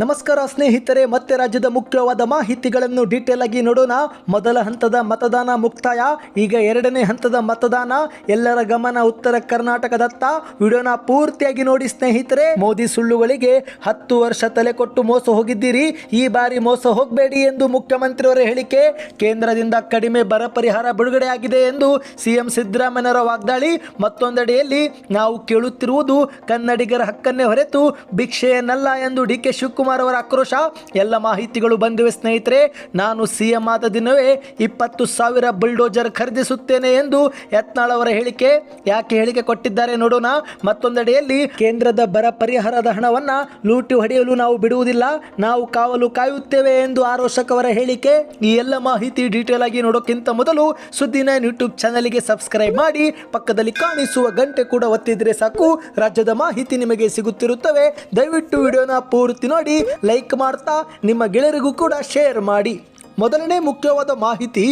ನಮಸ್ಕಾರ ಸ್ನೇಹಿತರೆ, ಮತ್ತೆ ರಾಜ್ಯದ ಮುಖ್ಯವಾದ ಮಾಹಿತಿಗಳನ್ನು ಡೀಟೇಲ್ ಆಗಿ ನೋಡೋಣ. ಮೊದಲ ಹಂತದ ಮತದಾನ ಮುಕ್ತಾಯ. ಈಗ ಎರಡನೇ ಹಂತದ ಮತದಾನ. ಎಲ್ಲರ ಗಮನ ಉತ್ತರ ಕರ್ನಾಟಕದತ್ತ. ವಿಡಿಯೋನ ಪೂರ್ತಿಯಾಗಿ ನೋಡಿ ಸ್ನೇಹಿತರೆ. ಮೋದಿ ಸುಳ್ಳುಗಳಿಗೆ ಹತ್ತು ವರ್ಷ ತಲೆ ಕೊಟ್ಟು ಮೋಸ ಹೋಗಿದ್ದೀರಿ. ಈ ಬಾರಿ ಮೋಸ ಹೋಗಬೇಡಿ ಎಂದು ಮುಖ್ಯಮಂತ್ರಿಯವರ ಹೇಳಿಕೆ. ಕೇಂದ್ರದಿಂದ ಕಡಿಮೆ ಬರ ಪರಿಹಾರ ಬಿಡುಗಡೆಯಾಗಿದೆ ಎಂದು ಸಿಎಂ ಸಿದ್ದರಾಮಯ್ಯರ ವಾಗ್ದಾಳಿ. ಮತ್ತೊಂದೆಡೆಯಲ್ಲಿ ನಾವು ಕೇಳುತ್ತಿರುವುದು ಕನ್ನಡಿಗರ ಹಕ್ಕನ್ನೇ ಹೊರತು ಭಿಕ್ಷೆಯನ್ನಲ್ಲ ಎಂದು ಡಿ ಕೆ ಅವರ ಆಕ್ರೋಶ, ಎಲ್ಲ ಮಾಹಿತಿಗಳು ಬಂದಿವೆ ಸ್ನೇಹಿತರೆ. ನಾನು ಸಿ ಎಂ ಆದ ದಿನವೇ ಇಪ್ಪತ್ತು ಸಾವಿರ ಬುಲ್ಡೋಜರ್ ಖರೀದಿಸುತ್ತೇನೆ ಎಂದು ಯತ್ನಾಳ್ ಅವರ ಹೇಳಿಕೆ. ಯಾಕೆ ಹೇಳಿಕೆ ಕೊಟ್ಟಿದ್ದಾರೆ ನೋಡೋಣ. ಮತ್ತೊಂದೆಡೆಯಲ್ಲಿ ಕೇಂದ್ರದ ಬರ ಪರಿಹಾರದ ಹಣವನ್ನು ಲೂಟಿ ಹೊಡೆಯಲು ನಾವು ಬಿಡುವುದಿಲ್ಲ. ನಾವು ಕಾವಲು ಕಾಯುತ್ತೇವೆ ಎಂದು ಆರೋಶಕ್ ಅವರ ಹೇಳಿಕೆ. ಈ ಎಲ್ಲ ಮಾಹಿತಿ ಡೀಟೇಲ್ ಆಗಿ ನೋಡೋಕ್ಕಿಂತ ಮೊದಲು ಸುದ್ದಿ ನೈನ್ ಯೂಟ್ಯೂಬ್ ಚಾನಲ್ಗೆ ಸಬ್ಸ್ಕ್ರೈಬ್ ಮಾಡಿ. ಪಕ್ಕದಲ್ಲಿ ಕಾಣಿಸುವ ಗಂಟೆ ಕೂಡ ಒತ್ತಿದ್ರೆ ಸಾಕು. ರಾಜ್ಯದ ಮಾಹಿತಿ ನಿಮಗೆ ಸಿಗುತ್ತಿರುತ್ತವೆ. ದಯವಿಟ್ಟು ವಿಡಿಯೋನ ಪೂರ್ತಿ ನೋಡಿ. ಲೈಕ್ ಮಾಡ್ತಾ ನಿಮ್ಮ ಗೆಳೆಯರಿಗೂ ಕೂಡ ಶೇರ್ ಮಾಡಿ. ಮೊದಲನೇ ಮುಖ್ಯವಾದ ಮಾಹಿತಿ.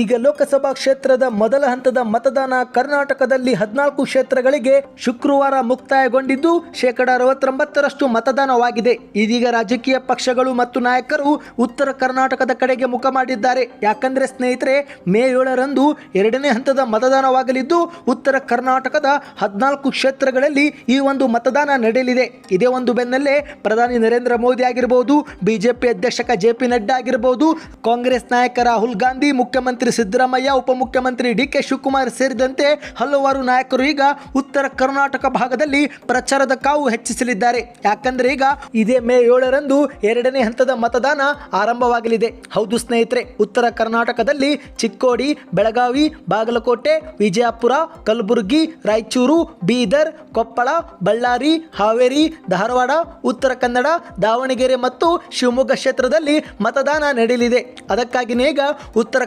ಈಗ ಲೋಕಸಭಾ ಕ್ಷೇತ್ರದ ಮೊದಲ ಹಂತದ ಮತದಾನ ಕರ್ನಾಟಕದಲ್ಲಿ ಹದಿನಾಲ್ಕು ಕ್ಷೇತ್ರಗಳಿಗೆ ಶುಕ್ರವಾರ ಮುಕ್ತಾಯಗೊಂಡಿದ್ದು ಶೇಕಡ ಅರವತ್ತೊಂಬತ್ತರಷ್ಟು ಮತದಾನವಾಗಿದೆ. ಇದೀಗ ರಾಜಕೀಯ ಪಕ್ಷಗಳು ಮತ್ತು ನಾಯಕರು ಉತ್ತರ ಕರ್ನಾಟಕದ ಕಡೆಗೆ ಮುಖ ಮಾಡಿದ್ದಾರೆ. ಯಾಕಂದ್ರೆ ಸ್ನೇಹಿತರೆ, ಮೇ ಏಳರಂದು ಎರಡನೇ ಹಂತದ ಮತದಾನವಾಗಲಿದ್ದು ಉತ್ತರ ಕರ್ನಾಟಕದ ಹದಿನಾಲ್ಕು ಕ್ಷೇತ್ರಗಳಲ್ಲಿ ಈ ಒಂದು ಮತದಾನ ನಡೆಯಲಿದೆ. ಇದೇ ಒಂದು ಬೆನ್ನಲ್ಲೇ ಪ್ರಧಾನಿ ನರೇಂದ್ರ ಮೋದಿ ಆಗಿರಬಹುದು ಬಿಜೆಪಿ ಅಧ್ಯಕ್ಷಕ ಜೆ ಪಿ ನಡ್ಡಾ ಆಗಿರಬಹುದು ಕಾಂಗ್ರೆಸ್ ನಾಯಕ ರಾಹುಲ್ ಗಾಂಧಿ, ಮುಖ್ಯಮಂತ್ರಿ ಸಿದ್ದರಾಮಯ್ಯ, ಉಪಮುಖ್ಯಮಂತ್ರಿ ಡಿ ಕೆ ಶಿವಕುಮಾರ್ ಸೇರಿದಂತೆ ಹಲವಾರು ನಾಯಕರು ಈಗ ಉತ್ತರ ಕರ್ನಾಟಕ ಭಾಗದಲ್ಲಿ ಪ್ರಚಾರದ ಕಾವು ಹೆಚ್ಚಿಸಲಿದ್ದಾರೆ. ಯಾಕಂದ್ರೆ ಈಗ ಇದೇ ಮೇ ಏಳರಂದು ಎರಡನೇ ಹಂತದ ಮತದಾನ ಆರಂಭವಾಗಲಿದೆ. ಹೌದು ಸ್ನೇಹಿತರೆ, ಉತ್ತರ ಕರ್ನಾಟಕದಲ್ಲಿ ಚಿಕ್ಕೋಡಿ, ಬೆಳಗಾವಿ, ಬಾಗಲಕೋಟೆ, ವಿಜಯಪುರ, ಕಲಬುರಗಿ, ರಾಯಚೂರು, ಬೀದರ್, ಕೊಪ್ಪಳ, ಬಳ್ಳಾರಿ, ಹಾವೇರಿ, ಧಾರವಾಡ, ಉತ್ತರ ಕನ್ನಡ, ದಾವಣಗೆರೆ ಮತ್ತು ಶಿವಮೊಗ್ಗ ಕ್ಷೇತ್ರದಲ್ಲಿ ಮತದಾನ ನಡೆಯಲಿದೆ. ಅದಕ್ಕಾಗಿನೇ ಈಗ ಉತ್ತರ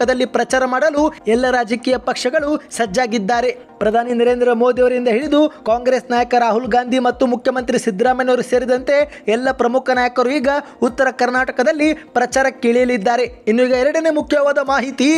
ಕರ್ನಾಟಕದಲ್ಲಿ ಪ್ರಚಾರ ಮಾಡಲು ಎಲ್ಲ ರಾಜಕೀಯ ಪಕ್ಷಗಳು ಸಜ್ಜಾಗಿದ್ದಾರೆ. ಪ್ರಧಾನಿ ನರೇಂದ್ರ ಮೋದಿ ಅವರಿಂದ ಹಿಡಿದು ಕಾಂಗ್ರೆಸ್ ನಾಯಕ ರಾಹುಲ್ ಗಾಂಧಿ ಮತ್ತು ಮುಖ್ಯಮಂತ್ರಿ ಸಿದ್ದರಾಮಯ್ಯವರು ಸೇರಿದಂತೆ ಎಲ್ಲ ಪ್ರಮುಖ ನಾಯಕರು ಈಗ ಉತ್ತರ ಕರ್ನಾಟಕದಲ್ಲಿ ಪ್ರಚಾರಕ್ಕೆ ಇಳಿಯಲಿದ್ದಾರೆ ಇನ್ನು ಈಗ ಎರಡನೇ ಮುಖ್ಯವಾದ ಮಾಹಿತಿ.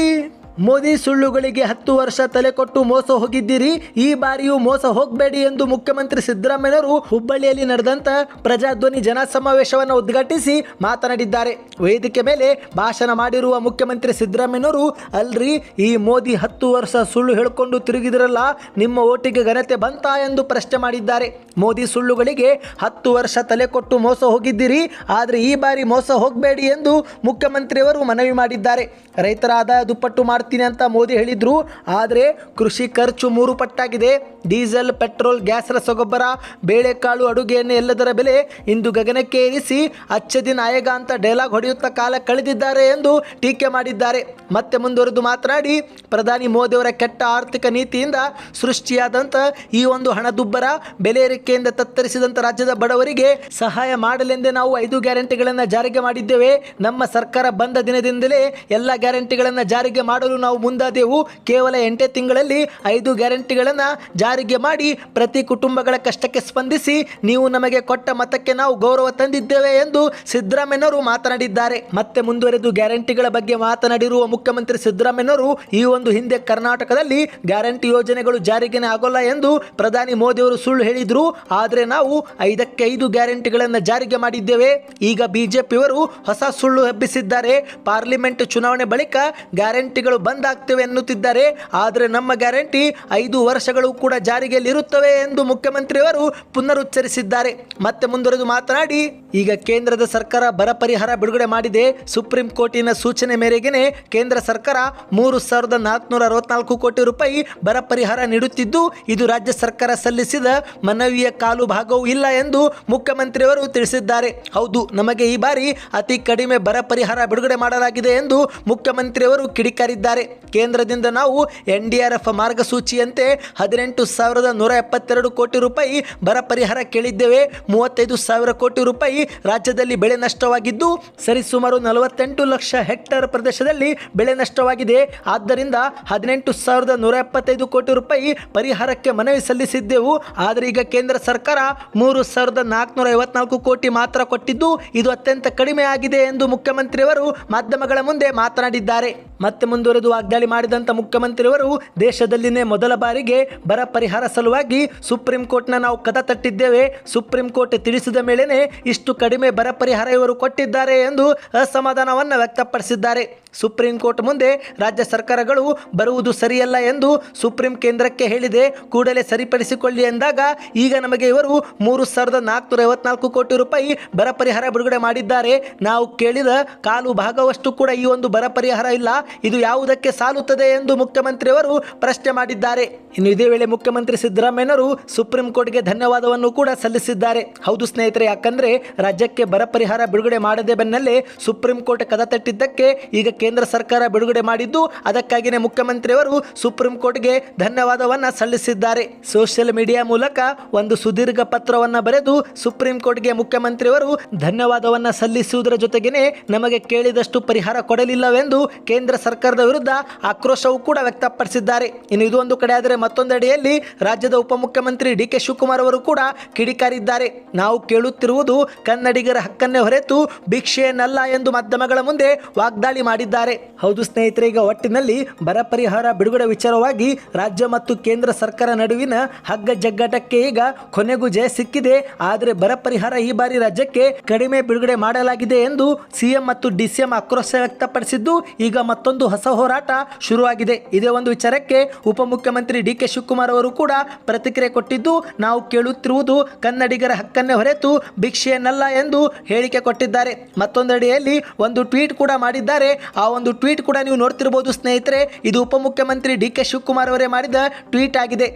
ಮೋದಿ ಸುಳ್ಳುಗಳಿಗೆ ಹತ್ತು ವರ್ಷ ತಲೆ ಕೊಟ್ಟು ಮೋಸ ಹೋಗಿದ್ದೀರಿ, ಈ ಬಾರಿಯೂ ಮೋಸ ಹೋಗಬೇಡಿ ಎಂದು ಮುಖ್ಯಮಂತ್ರಿ ಸಿದ್ದರಾಮಯ್ಯವರು ಹುಬ್ಬಳ್ಳಿಯಲ್ಲಿ ನಡೆದಂತ ಪ್ರಜಾಧ್ವನಿ ಜನಸಮಾವೇಶವನ್ನು ಉದ್ಘಾಟಿಸಿ ಮಾತನಾಡಿದ್ದಾರೆ. ವೇದಿಕೆ ಮೇಲೆ ಭಾಷಣ ಮಾಡಿರುವ ಮುಖ್ಯಮಂತ್ರಿ ಸಿದ್ದರಾಮಯ್ಯವರು ಅಲ್ರಿ, ಈ ಮೋದಿ ಹತ್ತು ವರ್ಷ ಸುಳ್ಳು ಹೇಳಿಕೊಂಡು ತಿರುಗಿದಿರಲ್ಲ, ನಿಮ್ಮ ಓಟಿಗೆ ಘನತೆ ಬಂತಾ ಎಂದು ಪ್ರಶ್ನೆ ಮಾಡಿದ್ದಾರೆ. ಮೋದಿ ಸುಳ್ಳುಗಳಿಗೆ ಹತ್ತು ವರ್ಷ ತಲೆ ಕೊಟ್ಟು ಮೋಸ ಹೋಗಿದ್ದೀರಿ, ಆದರೆ ಈ ಬಾರಿ ಮೋಸ ಹೋಗಬೇಡಿ ಎಂದು ಮುಖ್ಯಮಂತ್ರಿಯವರು ಮನವಿ ಮಾಡಿದ್ದಾರೆ. ರೈತರ ಆದಾಯ ದುಪ್ಪಟ್ಟು ಮಾಡ್ತೀನಿ ಅಂತ ಮೋದಿ ಹೇಳಿದ್ರು, ಆದರೆ ಕೃಷಿ ಖರ್ಚು ಮೂರು ಪಟ್ಟಾಗಿದೆ. ಡೀಸೆಲ್, ಪೆಟ್ರೋಲ್, ಗ್ಯಾಸ್, ರಸಗೊಬ್ಬರ, ಬೇಳೆಕಾಳು, ಅಡುಗೆ ಎಣ್ಣೆ ಎಲ್ಲದರ ಬೆಲೆ ಇಂದು ಗಗನಕ್ಕೆ ಏರಿಸಿ ಅಚ್ಚ ದಿನ ಆಯಗ ಅಂತ ಡೈಲಾಗ್ ಹೊಡೆಯುತ್ತಾ ಕಾಲ ಕಳೆದಿದ್ದಾರೆ ಎಂದು ಟೀಕೆ ಮಾಡಿದ್ದಾರೆ. ಮತ್ತೆ ಮುಂದುವರೆದು ಮಾತನಾಡಿ, ಪ್ರಧಾನಿ ಮೋದಿಯವರ ಕೆಟ್ಟ ಆರ್ಥಿಕ ನೀತಿಯಿಂದ ಸೃಷ್ಟಿಯಾದಂಥ ಈ ಒಂದು ಹಣದುಬ್ಬರ ಬೆಲೆ ಏರಿಕೆಯಿಂದ ತತ್ತರಿಸಿದಂಥ ರಾಜ್ಯದ ಬಡವರಿಗೆ ಸಹಾಯ ಮಾಡಲೆಂದೇ ನಾವು ಐದು ಗ್ಯಾರಂಟಿಗಳನ್ನು ಜಾರಿಗೆ ಮಾಡಿದ್ದೇವೆ. ನಮ್ಮ ಸರ್ಕಾರ ಬಂದ ದಿನದಿಂದಲೇ ಎಲ್ಲ ಗ್ಯಾರಂಟಿಗಳನ್ನು ಜಾರಿಗೆ ಮಾಡಲು ನಾವು ಮುಂದಾದೆವು. ಕೇವಲ ಎಂಟೇ ತಿಂಗಳಲ್ಲಿ ಐದು ಗ್ಯಾರಂಟಿಗಳನ್ನು ಜಾರಿಗೆ ಮಾಡಿ ಪ್ರತಿ ಕುಟುಂಬಗಳ ಕಷ್ಟಕ್ಕೆ ಸ್ಪಂದಿಸಿ ನೀವು ನಮಗೆ ಕೊಟ್ಟ ಮತಕ್ಕೆ ನಾವು ಗೌರವ ತಂದಿದ್ದೇವೆ ಎಂದು ಸಿದ್ದರಾಮಯ್ಯನವರು ಮಾತನಾಡಿದ್ದಾರೆ. ಮತ್ತೆ ಮುಂದುವರೆದು ಗ್ಯಾರಂಟಿಗಳ ಬಗ್ಗೆ ಮಾತನಾಡಿರುವ ಮುಖ್ಯಮಂತ್ರಿ ಸಿದ್ದರಾಮಯ್ಯನವರು ಈ ಒಂದು ಹಿಂದೆ ಕರ್ನಾಟಕದಲ್ಲಿ ಗ್ಯಾರಂಟಿ ಯೋಜನೆಗಳು ಜಾರಿಗೆನೇ ಆಗೋಲ್ಲ ಎಂದು ಪ್ರಧಾನಿ ಮೋದಿಯವರು ಸುಳ್ಳು ಹೇಳಿದ್ರು. ಆದರೆ ನಾವು ಐದಕ್ಕೆ ಐದು ಗ್ಯಾರಂಟಿಗಳನ್ನು ಜಾರಿಗೆ ಮಾಡಿದ್ದೇವೆ. ಈಗ ಬಿಜೆಪಿಯವರು ಹೊಸ ಸುಳ್ಳು ಹಬ್ಬಿಸಿದ್ದಾರೆ. ಪಾರ್ಲಿಮೆಂಟ್ ಚುನಾವಣೆ ಬಳಿಕ ಗ್ಯಾರಂಟಿಗಳು ಬಂದ್ ಆಗ್ತೇವೆ ಎನ್ನುತ್ತಿದ್ದಾರೆ. ಆದರೆ ನಮ್ಮ ಗ್ಯಾರಂಟಿ ಐದು ವರ್ಷಗಳು ಕೂಡ ಜಾರಿಗೆಯಲ್ಲಿರುತ್ತವೆ ಎಂದು ಮುಖ್ಯಮಂತ್ರಿಯವರು ಪುನರುಚ್ಚರಿಸಿದ್ದಾರೆ. ಮತ್ತೆ ಮುಂದುವರೆದು ಮಾತನಾಡಿ, ಈಗ ಕೇಂದ್ರದ ಸರ್ಕಾರ ಬರ ಪರಿಹಾರ ಬಿಡುಗಡೆ ಮಾಡಿದೆ. ಸುಪ್ರೀಂ ಕೋರ್ಟಿನ ಸೂಚನೆ ಮೇರೆಗೆ ಕೇಂದ್ರ ಸರ್ಕಾರ ಮೂರು ಸಾವಿರದ ನಾಲ್ಕುನೂರ ಅರವತ್ನಾಲ್ಕು ಕೋಟಿ ರೂಪಾಯಿ ಬರ ಪರಿಹಾರ ನೀಡುತ್ತಿದ್ದು, ಇದು ರಾಜ್ಯ ಸರ್ಕಾರ ಸಲ್ಲಿಸಿದ ಮನವಿಯ ಕಾಲು ಭಾಗವೂ ಇಲ್ಲ ಎಂದು ಮುಖ್ಯಮಂತ್ರಿಯವರು ತಿಳಿಸಿದ್ದಾರೆ. ಹೌದು, ನಮಗೆ ಈ ಬಾರಿ ಅತಿ ಕಡಿಮೆ ಬರ ಪರಿಹಾರ ಬಿಡುಗಡೆ ಮಾಡಲಾಗಿದೆ ಎಂದು ಮುಖ್ಯಮಂತ್ರಿಯವರು ಕಿಡಿಕಾರಿದ್ದಾರೆ. ಕೇಂದ್ರದಿಂದ ನಾವು ಎನ್ ಡಿ ಆರ್ ಎಫ್ ಮಾರ್ಗಸೂಚಿಯಂತೆ ಹದಿನೆಂಟು ಸಾವಿರದ ನೂರ ಎಪ್ಪತ್ತೆರಡು ಕೋಟಿ ರೂಪಾಯಿ ಬರ ಪರಿಹಾರ ಕೇಳಿದ್ದೇವೆ. ಮೂವತ್ತೈದು ಸಾವಿರ ಕೋಟಿ ರೂಪಾಯಿ ರಾಜ್ಯದಲ್ಲಿ ಬೆಳೆ ನಷ್ಟವಾಗಿದ್ದು, ಸರಿಸುಮಾರು ನಲವತ್ತೆಂಟು ಲಕ್ಷ ಹೆಕ್ಟೇರ್ ಪ್ರದೇಶದಲ್ಲಿ ಬೆಳೆ ನಷ್ಟವಾಗಿದೆ. ಆದ್ದರಿಂದ ಹದಿನೆಂಟು ಸಾವಿರದ ನೂರ ಎಪ್ಪತ್ತೈದು ಕೋಟಿ ರೂಪಾಯಿ ಪರಿಹಾರಕ್ಕೆ ಮನವಿ ಸಲ್ಲಿಸಿದ್ದೆವು. ಆದರೆ ಈಗ ಕೇಂದ್ರ ಸರ್ಕಾರ ಮೂರು ಸಾವಿರದ ನಾಲ್ಕುನೂರ ಐವತ್ನಾಲ್ಕು ಕೋಟಿ ಮಾತ್ರ ಕೊಟ್ಟಿದ್ದು, ಇದು ಅತ್ಯಂತ ಕಡಿಮೆ ಆಗಿದೆ ಎಂದು ಮುಖ್ಯಮಂತ್ರಿಯವರು ಮಾಧ್ಯಮಗಳ ಮುಂದೆ ಮಾತನಾಡಿದ್ದಾರೆ. ಮತ್ತೆ ಮುಂದುವರೆದು ವಾಗ್ದಾಳಿ ಮಾಡಿದಂಥ ಮುಖ್ಯಮಂತ್ರಿಯವರು ದೇಶದಲ್ಲಿನೇ ಮೊದಲ ಬಾರಿಗೆ ಬರ ಪರಿಹಾರ ಸಲುವಾಗಿ ಸುಪ್ರೀಂ ಕೋರ್ಟ್ನ ನಾವು ಕದ ತಟ್ಟಿದ್ದೇವೆ. ಸುಪ್ರೀಂ ಕೋರ್ಟ್ ತಿಳಿಸಿದ ಮೇಲೇನೆ ಇಷ್ಟು ಕಡಿಮೆ ಬರ ಪರಿಹಾರ ಇವರು ಕೊಟ್ಟಿದ್ದಾರೆ ಎಂದು ಅಸಮಾಧಾನವನ್ನು ವ್ಯಕ್ತಪಡಿಸಿದ್ದಾರೆ. ಸುಪ್ರೀಂ ಕೋರ್ಟ್ ಮುಂದೆ ರಾಜ್ಯ ಸರ್ಕಾರಗಳು ಬರುವುದು ಸರಿಯಲ್ಲ ಎಂದು ಸುಪ್ರೀಂ ಕೇಂದ್ರಕ್ಕೆ ಹೇಳಿದೆ. ಕೂಡಲೇ ಸರಿಪಡಿಸಿಕೊಳ್ಳಿ ಎಂದಾಗ ಈಗ ನಮಗೆ ಇವರು ಮೂರು ಸಾವಿರದ ನಾಲ್ಕುನೂರ ಐವತ್ನಾಲ್ಕು ಕೋಟಿ ರೂಪಾಯಿ ಬರ ಪರಿಹಾರ ಬಿಡುಗಡೆ ಮಾಡಿದ್ದಾರೆ. ನಾವು ಕೇಳಿದ ಕಾಲು ಭಾಗವಷ್ಟು ಕೂಡ ಈ ಒಂದು ಬರ ಪರಿಹಾರ ಇಲ್ಲ. ಇದು ಯಾವುದಕ್ಕೆ ಸಾಲುತ್ತದೆ ಎಂದು ಮುಖ್ಯಮಂತ್ರಿಯವರು ಪ್ರಶ್ನೆ ಮಾಡಿದ್ದಾರೆ. ಇನ್ನು ಇದೇ ವೇಳೆ ಮುಖ್ಯಮಂತ್ರಿ ಸಿದ್ದರಾಮಯ್ಯನವರು ಸುಪ್ರೀಂ ಕೋರ್ಟ್ಗೆ ಧನ್ಯವಾದವನ್ನು ಕೂಡ ಸಲ್ಲಿಸಿದ್ದಾರೆ. ಹೌದು ಸ್ನೇಹಿತರೆ, ಯಾಕಂದ್ರೆ ರಾಜ್ಯಕ್ಕೆ ಬರ ಪರಿಹಾರ ಬಿಡುಗಡೆ ಮಾಡದೆ ಬೆನ್ನಲ್ಲೇ ಸುಪ್ರೀಂ ಕೋರ್ಟ್ ಕದ ತಟ್ಟಿದ್ದಕ್ಕೆ ಈಗ ಕೇಂದ್ರ ಸರ್ಕಾರ ಬಿಡುಗಡೆ ಮಾಡಿದ್ದು, ಅದಕ್ಕಾಗಿಯೇ ಮುಖ್ಯಮಂತ್ರಿಯವರು ಸುಪ್ರೀಂ ಕೋರ್ಟ್ಗೆ ಧನ್ಯವಾದವನ್ನ ಸಲ್ಲಿಸಿದ್ದಾರೆ. ಸೋಷಿಯಲ್ ಮೀಡಿಯಾ ಮೂಲಕ ಒಂದು ಸುದೀರ್ಘ ಪತ್ರವನ್ನ ಬರೆದು ಸುಪ್ರೀಂ ಕೋರ್ಟ್ಗೆ ಮುಖ್ಯಮಂತ್ರಿಯವರು ಧನ್ಯವಾದವನ್ನ ಸಲ್ಲಿಸುವುದರ ಜೊತೆಗೇನೆ ನಮಗೆ ಕೇಳಿದಷ್ಟು ಪರಿಹಾರ ಕೊಡಲಿಲ್ಲವೆಂದು ಕೇಂದ್ರ ಸರ್ಕಾರದ ವಿರುದ್ಧ ಆಕ್ರೋಶವೂ ಕೂಡ ವ್ಯಕ್ತಪಡಿಸಿದ್ದಾರೆ. ಇನ್ನು ಇದು ಒಂದು ಕಡೆ ಆದರೆ ಮತ್ತೊಂದೆಡೆಯಲ್ಲಿ ರಾಜ್ಯದ ಉಪಮುಖ್ಯಮಂತ್ರಿ ಡಿ ಕೆ ಶಿವಕುಮಾರ್ ಅವರು ಕೂಡ ಕಿಡಿಕಾರಿದ್ದಾರೆ. ನಾವು ಕೇಳುತ್ತಿರುವುದು ಕನ್ನಡಿಗರ ಹಕ್ಕನ್ನೇ ಹೊರತು ಭಿಕ್ಷೆಯನ್ನಲ್ಲ ಎಂದು ಮಾಧ್ಯಮಗಳ ಮುಂದೆ ವಾಗ್ದಾಳಿ ಮಾಡಿದ್ದಾರೆ. ಹೌದು ಸ್ನೇಹಿತರೆ, ಈಗ ಒಟ್ಟಿನಲ್ಲಿ ಬರ ಪರಿಹಾರ ಬಿಡುಗಡೆ ವಿಚಾರವಾಗಿ ರಾಜ್ಯ ಮತ್ತು ಕೇಂದ್ರ ಸರ್ಕಾರ ನಡುವಿನ ಹಗ್ಗ ಜಗ್ಗಾಟಕ್ಕೆ ಈಗ ಕೊನೆಗೂ ಜಯ ಸಿಕ್ಕಿದೆ. ಆದರೆ ಬರ ಪರಿಹಾರ ಈ ಬಾರಿ ರಾಜ್ಯಕ್ಕೆ ಕಡಿಮೆ ಬಿಡುಗಡೆ ಮಾಡಲಾಗಿದೆ ಎಂದು ಸಿಎಂ ಮತ್ತು ಡಿಸಿಎಂ ಆಕ್ರೋಶ ವ್ಯಕ್ತಪಡಿಸಿದ್ದು, ಈಗ ಮತ್ತೊಂದು ಹೊಸ ಹೋರಾಟ ಶುರುವಾಗಿದೆ. ಇದೇ ಒಂದು ವಿಚಾರಕ್ಕೆ ಉಪಮುಖ್ಯಮಂತ್ರಿ ಡಿ ಕೆ ಶಿವಕುಮಾರ್ ಅವರು ಕೂಡ ಪ್ರತಿಕ್ರಿಯೆ ಕೊಟ್ಟಿದ್ದು, ನಾವು ಕೇಳುತ್ತಿರುವುದು ಕನ್ನಡಿಗರ ಹಕ್ಕನ್ನೇ ಹೊರತು ಭಿಕ್ಷೆಯನ್ನಲ್ಲ ಎಂದು ಹೇಳಿಕೆ ಕೊಟ್ಟಿದ್ದಾರೆ. ಮತ್ತೊಂದೆಡೆಯಲ್ಲಿ ಒಂದು ಟ್ವೀಟ್ ಕೂಡ ಮಾಡಿದ್ದಾರೆ. ಆ ಒಂದು ಟ್ವೀಟ್ ಕೂಡ ನೀವು ನೋಡ್ತಿರ್ಬೋದು ಸ್ನೇಹಿತರೆ, ಇದು ಉಪಮುಖ್ಯಮಂತ್ರಿ ಡಿ ಕೆ ಶಿವಕುಮಾರ್ ಅವರೇ ಮಾಡಿದ ಟ್ವೀಟ್ ಆಗಿದೆ.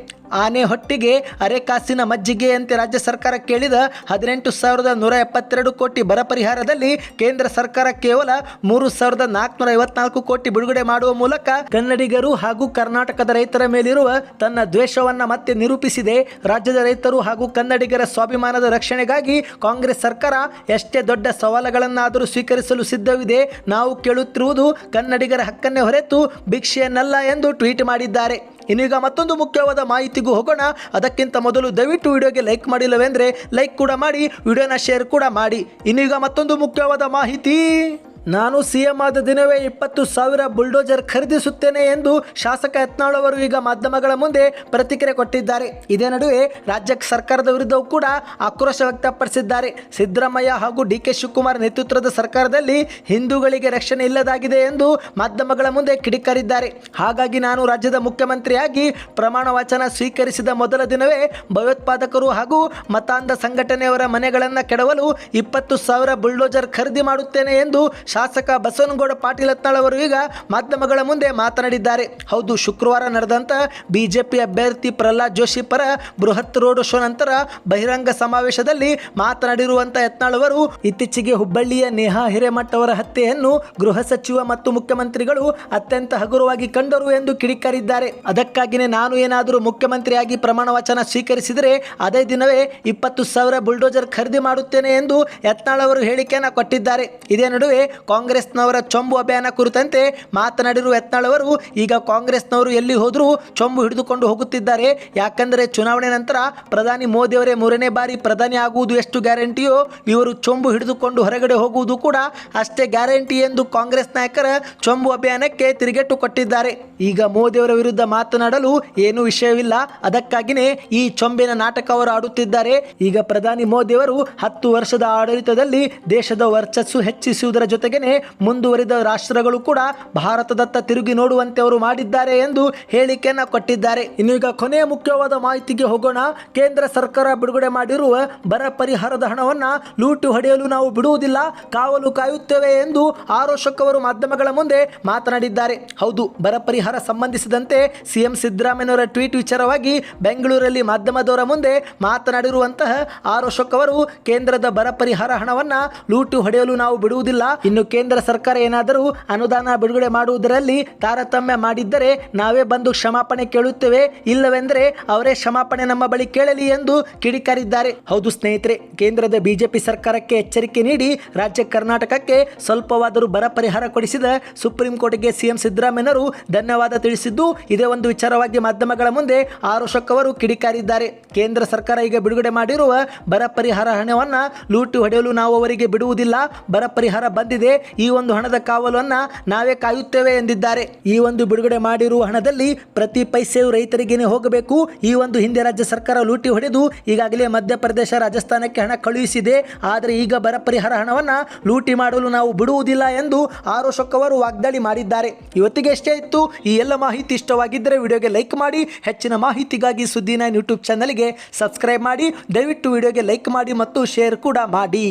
ಆನೆ ಹೊಟ್ಟಿಗೆ ಅರೆಕಾಸಿನ ಮಜ್ಜಿಗೆ ಅಂತೆ ರಾಜ್ಯ ಸರ್ಕಾರ ಕೇಳಿದ ಹದಿನೆಂಟು ಸಾವಿರದ ನೂರ ಎಪ್ಪತ್ತೆರಡು ಕೋಟಿ ಬರ ಪರಿಹಾರದಲ್ಲಿ ಕೇಂದ್ರ ಸರ್ಕಾರ ಕೇವಲ ಮೂರು ಸಾವಿರದ ನಾಲ್ಕುನೂರ ಐವತ್ನಾಲ್ಕು ಕೋಟಿ ಬಿಡುಗಡೆ ಮಾಡುವ ಮೂಲಕ ಕನ್ನಡಿಗರು ಹಾಗೂ ಕರ್ನಾಟಕದ ರೈತರ ಮೇಲಿರುವ ತನ್ನ ದ್ವೇಷವನ್ನು ಮತ್ತೆ ನಿರೂಪಿಸಿದೆ. ರಾಜ್ಯದ ರೈತರು ಹಾಗೂ ಕನ್ನಡಿಗರ ಸ್ವಾಭಿಮಾನದ ರಕ್ಷಣೆಗಾಗಿ ಕಾಂಗ್ರೆಸ್ ಸರ್ಕಾರ ಎಷ್ಟೇ ದೊಡ್ಡ ಸವಾಲುಗಳನ್ನಾದರೂ ಸ್ವೀಕರಿಸಲು ಸಿದ್ಧವಿದೆ. ನಾವು ಕೇಳುತ್ತಿರುವುದು ಕನ್ನಡಿಗರ ಹಕ್ಕನ್ನೇ ಹೊರತು ಭಿಕ್ಷೆಯನ್ನಲ್ಲ ಎಂದು ಟ್ವೀಟ್ ಮಾಡಿದ್ದಾರೆ. ಇನ್ನೀಗ ಮತ್ತೊಂದು ಮುಖ್ಯವಾದ ಮಾಹಿತಿಗೂ ಹೋಗೋಣ. ಅದಕ್ಕಿಂತ ಮೊದಲು ದಯವಿಟ್ಟು ವಿಡಿಯೋಗೆ ಲೈಕ್ ಮಾಡಿಲ್ಲವೆಂದರೆ ಲೈಕ್ ಕೂಡ ಮಾಡಿ, ವಿಡಿಯೋನ ಶೇರ್ ಕೂಡ ಮಾಡಿ. ಇನ್ನೀಗ ಮತ್ತೊಂದು ಮುಖ್ಯವಾದ ಮಾಹಿತಿ. ನಾನು ಸಿಎಂ ಆದ ದಿನವೇ ಇಪ್ಪತ್ತು ಸಾವಿರ ಬುಲ್ಡೋಜರ್ ಖರೀದಿಸುತ್ತೇನೆ ಎಂದು ಶಾಸಕ ಯತ್ನಾಳ್ ಅವರು ಈಗ ಮಾಧ್ಯಮಗಳ ಮುಂದೆ ಪ್ರತಿಕ್ರಿಯೆ ಕೊಟ್ಟಿದ್ದಾರೆ. ಇದೇ ನಡುವೆ ರಾಜ್ಯ ಸರ್ಕಾರದ ವಿರುದ್ಧವೂ ಕೂಡ ಆಕ್ರೋಶ ವ್ಯಕ್ತಪಡಿಸಿದ್ದಾರೆ. ಸಿದ್ದರಾಮಯ್ಯ ಹಾಗೂ ಡಿ ಕೆ ಶಿವಕುಮಾರ್ ನೇತೃತ್ವದ ಸರ್ಕಾರದಲ್ಲಿ ಹಿಂದೂಗಳಿಗೆ ರಕ್ಷಣೆ ಇಲ್ಲದಾಗಿದೆ ಎಂದು ಮಾಧ್ಯಮಗಳ ಮುಂದೆ ಕಿಡಿಕಾರಿದ್ದಾರೆ. ಹಾಗಾಗಿ ನಾನು ರಾಜ್ಯದ ಮುಖ್ಯಮಂತ್ರಿಯಾಗಿ ಪ್ರಮಾಣ ವಚನ ಸ್ವೀಕರಿಸಿದ ಮೊದಲ ದಿನವೇ ಭಯೋತ್ಪಾದಕರು ಹಾಗೂ ಮತಾಂಧ ಸಂಘಟನೆಯವರ ಮನೆಗಳನ್ನು ಕೆಡವಲು ಇಪ್ಪತ್ತು ಸಾವಿರ ಬುಲ್ಡೋಜರ್ ಖರೀದಿ ಮಾಡುತ್ತೇನೆ ಎಂದು ಶಾಸಕ ಬಸವನಗೌಡ ಪಾಟೀಲ್ ಅವರು ಈಗ ಮಾಧ್ಯಮಗಳ ಮುಂದೆ ಮಾತನಾಡಿದ್ದಾರೆ. ಹೌದು, ಶುಕ್ರವಾರ ನಡೆದಂತ ಬಿಜೆಪಿ ಅಭ್ಯರ್ಥಿ ಪ್ರಹ್ಲಾದ್ ಜೋಶಿ ಪರ ಬೃಹತ್ ರೋಡ್ ಶೋ ನಂತರ ಬಹಿರಂಗ ಸಮಾವೇಶದಲ್ಲಿ ಮಾತನಾಡಿರುವಂಥ ಯತ್ನಾಳ್ ಅವರು ಇತ್ತೀಚೆಗೆ ಹುಬ್ಬಳ್ಳಿಯ ನೇಹಾ ಹಿರೇಮಠ್ ಅವರ ಹತ್ಯೆಯನ್ನು ಗೃಹ ಸಚಿವ ಮತ್ತು ಮುಖ್ಯಮಂತ್ರಿಗಳು ಅತ್ಯಂತ ಹಗುರವಾಗಿ ಕಂಡರು ಎಂದು ಕಿಡಿಕಾರಿದ್ದಾರೆ. ಅದಕ್ಕಾಗಿಯೇ ನಾನು ಏನಾದರೂ ಮುಖ್ಯಮಂತ್ರಿಯಾಗಿ ಪ್ರಮಾಣ ವಚನ ಸ್ವೀಕರಿಸಿದರೆ ಅದೇ ದಿನವೇ ಇಪ್ಪತ್ತು ಸಾವಿರ ಬುಲ್ಡೋಜರ್ ಖರೀದಿ ಮಾಡುತ್ತೇನೆ ಎಂದು ಯತ್ನಾಳ್ ಅವರು ಹೇಳಿಕೆಯನ್ನು ಕೊಟ್ಟಿದ್ದಾರೆ. ಇದೇ ನಡುವೆ ಕಾಂಗ್ರೆಸ್ನವರ ಚೊಂಬು ಅಭಿಯಾನ ಕುರಿತಂತೆ ಮಾತನಾಡಿರುವ ಯತ್ನಾಳವರು, ಈಗ ಕಾಂಗ್ರೆಸ್ನವರು ಎಲ್ಲಿ ಹೋದರೂ ಚೊಂಬು ಹಿಡಿದುಕೊಂಡು ಹೋಗುತ್ತಿದ್ದಾರೆ. ಯಾಕಂದರೆ ಚುನಾವಣೆ ನಂತರ ಪ್ರಧಾನಿ ಮೋದಿಯವರೇ ಮೂರನೇ ಬಾರಿ ಪ್ರಧಾನಿ ಆಗುವುದು ಎಷ್ಟು ಗ್ಯಾರಂಟಿಯೋ, ಇವರು ಚೊಂಬು ಹಿಡಿದುಕೊಂಡು ಹೊರಗಡೆ ಹೋಗುವುದು ಕೂಡ ಅಷ್ಟೇ ಗ್ಯಾರಂಟಿ ಎಂದು ಕಾಂಗ್ರೆಸ್ ನಾಯಕರ ಚೊಂಬು ಅಭಿಯಾನಕ್ಕೆ ತಿರುಗೇಟು ಕೊಟ್ಟಿದ್ದಾರೆ. ಈಗ ಮೋದಿಯವರ ವಿರುದ್ಧ ಮಾತನಾಡಲು ಏನೂ ವಿಷಯವಿಲ್ಲ. ಅದಕ್ಕಾಗಿಯೇ ಈ ಚೊಂಬಿನ ನಾಟಕ ಅವರು ಆಡುತ್ತಿದ್ದಾರೆ. ಈಗ ಪ್ರಧಾನಿ ಮೋದಿಯವರು ಹತ್ತು ವರ್ಷದ ಆಡಳಿತದಲ್ಲಿ ದೇಶದ ವರ್ಚಸ್ಸು ಹೆಚ್ಚಿಸುವುದರ ಜೊತೆಗೇನೆ ಮುಂದುವರಿದ ರಾಷ್ಟ್ರಗಳು ಕೂಡ ಭಾರತದತ್ತ ತಿರುಗಿ ನೋಡುವಂತೆ ಅವರು ಮಾಡಿದ್ದಾರೆ ಎಂದು ಹೇಳಿಕೆಯನ್ನ ಕೊಟ್ಟಿದ್ದಾರೆ. ಇನ್ನು ಈಗ ಕೊನೆಯ ಮುಖ್ಯವಾದ ಮಾಹಿತಿಗೆ ಹೋಗೋಣ. ಕೇಂದ್ರ ಸರ್ಕಾರ ಬಿಡುಗಡೆ ಮಾಡಿರುವ ಬರ ಪರಿಹಾರದ ಹಣವನ್ನ ಲೂಟು ಹೊಡೆಯಲು ನಾವು ಬಿಡುವುದಿಲ್ಲ, ಕಾವಲು ಕಾಯುತ್ತೇವೆ ಎಂದು ಆರೋಶಕ್ ಅವರು ಮಾಧ್ಯಮಗಳ ಮುಂದೆ ಮಾತನಾಡಿದ್ದಾರೆ. ಹೌದು, ಬರ ಪರಿಹಾರ ಸಂಬಂಧಿಸಿದಂತೆ ಸಿಎಂ ಸಿದ್ದರಾಮಯ್ಯವರ ಟ್ವೀಟ್ ವಿಚಾರವಾಗಿ ಬೆಂಗಳೂರಲ್ಲಿ ಮಾಧ್ಯಮದವರ ಮುಂದೆ ಮಾತನಾಡಿರುವಂತಹ ಆರೋಶಕ್ ಅವರು, ಕೇಂದ್ರದ ಬರ ಪರಿಹಾರ ಹಣವನ್ನ ಲೂಟು ಹೊಡೆಯಲು ನಾವು ಬಿಡುವುದಿಲ್ಲ, ಇನ್ನು ಕೇಂದ್ರ ಸರ್ಕಾರ ಏನಾದರೂ ಅನುದಾನ ಬಿಡುಗಡೆ ಮಾಡುವುದರಲ್ಲಿ ತಾರತಮ್ಯ ಮಾಡಿದ್ದರೆ ನಾವೇ ಬಂದು ಕ್ಷಮಾಪಣೆ ಕೇಳುತ್ತೇವೆ. ಇಲ್ಲವೆಂದರೆ ಅವರೇ ಕ್ಷಮಾಪಣೆ ನಮ್ಮ ಬಳಿ ಕೇಳಲಿ ಎಂದು ಕಿಡಿಕಾರಿದ್ದಾರೆ. ಹೌದು ಸ್ನೇಹಿತರೆ, ಕೇಂದ್ರದ ಬಿಜೆಪಿ ಸರ್ಕಾರಕ್ಕೆ ಎಚ್ಚರಿಕೆ ನೀಡಿ ರಾಜ್ಯ ಕರ್ನಾಟಕಕ್ಕೆ ಸ್ವಲ್ಪವಾದರೂ ಬರ ಪರಿಹಾರ ಕೊಡಿಸಿದ ಸುಪ್ರೀಂ ಕೋರ್ಟ್ಗೆ ಸಿಎಂ ಸಿದ್ದರಾಮಯ್ಯನವರು ಧನ್ಯವಾದ ತಿಳಿಸಿದ್ದು, ಇದೇ ಒಂದು ವಿಚಾರವಾಗಿ ಮಾಧ್ಯಮಗಳ ಮುಂದೆ ಆರೋಶಕ್ ಅವರು ಕಿಡಿಕಾರಿದ್ದಾರೆ. ಕೇಂದ್ರ ಸರ್ಕಾರ ಈಗ ಬಿಡುಗಡೆ ಮಾಡಿರುವ ಬರ ಪರಿಹಾರ ಹಣವನ್ನ ಲೂಟಿ ಹೊಡೆಯಲು ನಾವು ಅವರಿಗೆ ಬಿಡುವುದಿಲ್ಲ. ಬರ ಪರಿಹಾರ ಬಂದಿದೆ. ಈ ಒಂದು ಹಣದ ಕಾವಲನ್ನು ನಾವೇ ಕಾಯುತ್ತೇವೆ ಎಂದಿದ್ದಾರೆ. ಈ ಒಂದು ಬಿಡುಗಡೆ ಮಾಡಿರುವ ಹಣದಲ್ಲಿ ಪ್ರತಿ ಪೈಸೆಯು ರೈತರಿಗೇನೆ ಹೋಗಬೇಕು. ಈ ಒಂದು ಹಿಂದೆ ರಾಜ್ಯ ಸರ್ಕಾರ ಲೂಟಿ ಹೊಡೆದು ಈಗಾಗಲೇ ಮಧ್ಯಪ್ರದೇಶ ರಾಜಸ್ಥಾನಕ್ಕೆ ಹಣ ಕಳುಹಿಸಿದೆ. ಆದರೆ ಈಗ ಬರ ಪರಿಹಾರ ಹಣವನ್ನು ಲೂಟಿ ಮಾಡಲು ನಾವು ಬಿಡುವುದಿಲ್ಲ ಎಂದು ಆರೋಶಕವರು ವಾಗ್ದಾಳಿ ಮಾಡಿದ್ದಾರೆ. ಇವತ್ತಿಗೆ ಎಷ್ಟೇ ಇತ್ತು, ಈ ಎಲ್ಲ ಮಾಹಿತಿ ಇಷ್ಟವಾಗಿದ್ದರೆ ವಿಡಿಯೋಗೆ ಲೈಕ್ ಮಾಡಿ, ಹೆಚ್ಚಿನ ಮಾಹಿತಿಗಾಗಿ ಸುದ್ದಿ ನೈನ್ ಯೂಟ್ಯೂಬ್ ಚಾನಲ್ಗೆ ಸಬ್ಸ್ಕ್ರೈಬ್ ಮಾಡಿ, ದಯವಿಟ್ಟು ವಿಡಿಯೋಗೆ ಲೈಕ್ ಮಾಡಿ ಮತ್ತು ಶೇರ್ ಕೂಡ ಮಾಡಿ.